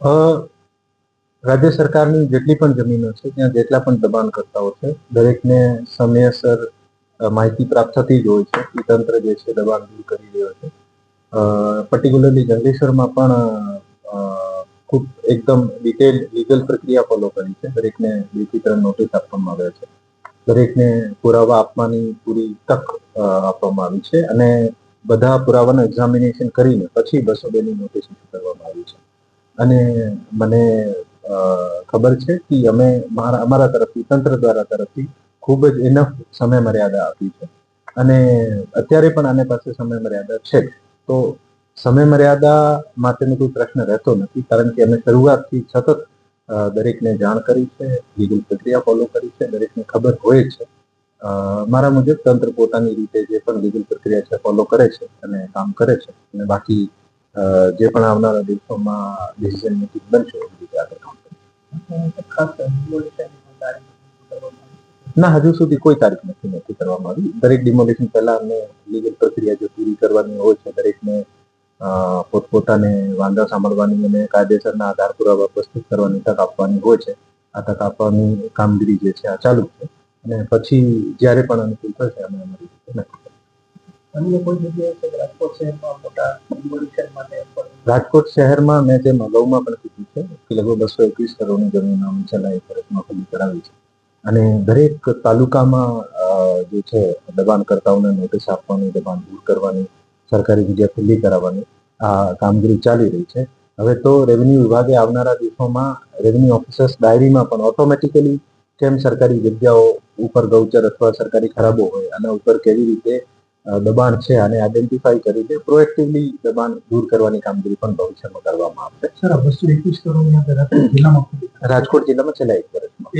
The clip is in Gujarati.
રાજ્ય સરકારની જેટલી પણ જમીનો છે, ત્યાં જેટલા પણ દબાણકર્તાઓ છે, દરેકને સમયસર માહિતી પ્રાપ્ત થતી જ હોય છે, એ તંત્ર જે છે દબાણ દૂર કરી રહ્યો છે. પર્ટિક્યુલરલી જંગલેશ્વરમાં પણ ખૂબ એકદમ ડિટેલ, લીગલ પ્રક્રિયા ફોલો કરી છે, દરેકને ત્રણ નોટિસ આપવામાં આવે છે. દરેકને પુરાવા આપવાની પૂરી તક આપવામાં આવી છે અને બધા પુરાવાનું એક્ઝામિનેશન કરીને પછી બસો બેની નોટિસ કરવામાં આવી છે. અને મને ખબર છે કે અમે મારા, અમારા તરફથી, તંત્ર દ્વારા તરફથી ખૂબ જ ઇનફ સમય મર્યાદા આપી છે. અને અત્યારે પણ આને પાસે સમય મર્યાદા છે તો સમય મર્યાદા માટેનો કોઈ પ્રશ્ન રહેતો નથી, કારણ કે અમે શરૂઆતથી સતત દરેકને જાણ કરી છે, લીગલ પ્રક્રિયા ફોલો કરી છે, દરેકને ખબર હોય છે. મારા મુજબ તંત્ર પોતાની રીતે જે પણ લીગલ પ્રક્રિયા છે, ફોલો કરે છે અને કામ કરે છે. અને બાકી જે પણ આવનારા દિવસોમાં ડિસિઝન મેકિંગ બનશે ના હજુ સુધી કોઈ તારીખ નક્કી નથી કરવામાં આવી. દરેક ડિમોલિશન પહેલા અમને લીગલ પ્રક્રિયા જે પૂરી કરવાની હોય છે દરેકને પોતપોતાને વાંધા સાંભળવાની અને કાયદેસરના આધાર પુરાવા પ્રસ્તુત કરવાની તક આપવાની હોય છે. આ તક આપવાની કામગીરી જે છે આ ચાલુ છે. અને પછી જ્યારે પણ અનુકૂળ થશે અમે અમારી રીતે નક્કી. રાજકોટ શહેરમાં મેં જે મગાઉમાં પણ કીધું છે કે લગભગ બસો એકવીસ કરોડની જમીન અમે છેલ્લા એક વર્ષમાં ખુલ્લી કરાવી છે. અને દરેક તાલુકામાં જે છે, દબાણકર્તાઓને નોટિસ આપવાની, દબાણ દૂર કરવાની, સરકારી જગ્યા ખુલ્લી કરાવવાની આ કામગીરી ચાલી રહી છે. હવે તો રેવન્યુ વિભાગે આવનારા દિવસોમાં રેવન્યુ ઓફિસર્સ ડાયરીમાં પણ ઓટોમેટિકલી કેમ સરકારી જગ્યાઓ ઉપર ગૌચર અથવા સરકારી ખરાબો હોય, આના ઉપર કેવી રીતે દબાણ છે આને આઈડેન્ટિફાઈ કરીને પ્રોએક્ટિવલી દબાણ દૂર કરવાની કામગીરી પણ ભવિષ્યમાં કરવામાં આવશે સર આ બસો એકવીસ કરોડ રાજકોટ જિલ્લામાં ખરીદી રાજકોટ જિલ્લામાં છેલ્લા એક વર્ષમાં.